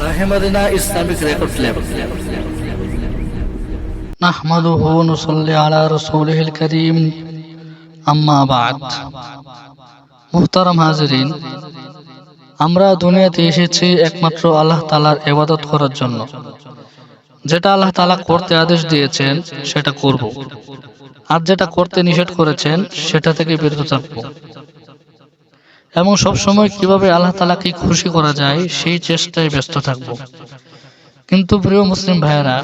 মেহেমদিনা Islamic record level نحمده ونصلي على رسوله الكريم আম্মা বাদ মুহতারাম হাজিরিন আমরা দুনিয়াতে এসেছি একমাত্র আল্লাহ তালার ইবাদত করার জন্য যেটা আল্লাহ তালা করতে আদেশ দিয়েছেন সেটা করব আর যেটা করতে নিষেধ করেছেন সেটা থেকে বিরত থাকব এবং সব সময় কীভাবে আল্লাহ তালাকে খুশি করা যায়, সেই চেষ্টায় ব্যস্ত থাকব। কিন্তু প্রিয় মুসলিম ভাইয়েরা,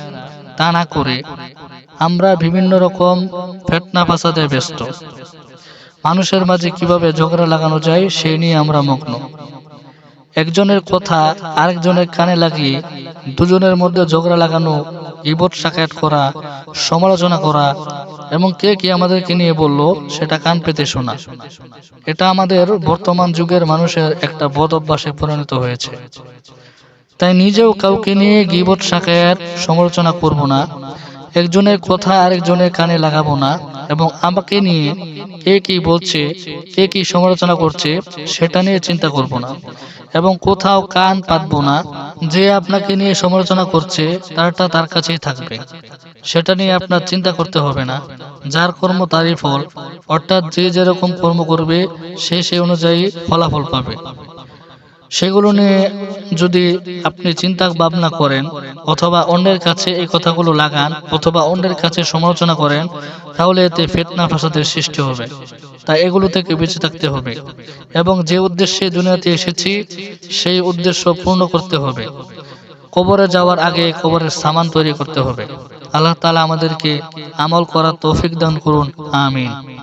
তা না করে আমরা বিভিন্ন রকম ফেটনা ফাসাদে ব্যস্ত। মানুষের মাঝে কীভাবে ঝগড়া লাগানো যায় সেই নিয়ে আমরা মগ্ন। একজনের কথা আরেকজনের কানে লাগিয়ে দুজনের মধ্যে ঝগড়া লাগানো, ইবত সাকায়াত করা, সমালোচনা করা এবং কে কি আমাদেরকে নিয়ে বলল, সেটা কান পেতে শোনা। এটা আমাদের বর্তমান যুগের মানুষের একটা বদ অভ্যাসে পরিণত হয়েছে। তাই নিজেও কাউকে নিয়ে গিবত সাকায়াত সমালোচনা করব না, একজনের কথা আরেকজনের কানে লাগাবো না, এবং আমাকে নিয়ে কে কি বলছে, কে কি সমালোচনা করছে, সেটা নিয়ে চিন্তা করব না, এবং কোথাও কান পাতবো না যে আপনাকে নিয়ে সমালোচনা করছে, তারটা তার কাছেই থাকবে। সেটা নিয়ে আপনার চিন্তা করতে হবে না। যার কর্ম তারই ফল। অর্থাৎ যে যেরকম কর্ম করবে, সে সেই অনুযায়ী ফলাফল পাবে। সেগুলো নিয়ে যদি আপনি চিন্তা ভাবনা করেন অথবা অন্যের কাছে এই কথাগুলো লাগান অথবা অন্যের কাছে সমালোচনা করেন, তাহলে এতে ফেতনা ফাসাদের সৃষ্টি হবে। তাই এগুলো থেকে বেঁচে থাকতে হবে এবং যে উদ্দেশ্যে দুনিয়াতে এসেছি, সেই উদ্দেশ্য পূর্ণ করতে হবে। কবরে যাওয়ার আগে কবরের সামান তৈরি করতে হবে। আল্লাহ তালা আমাদেরকে আমল করার তৌফিক দান করুন। আমিন।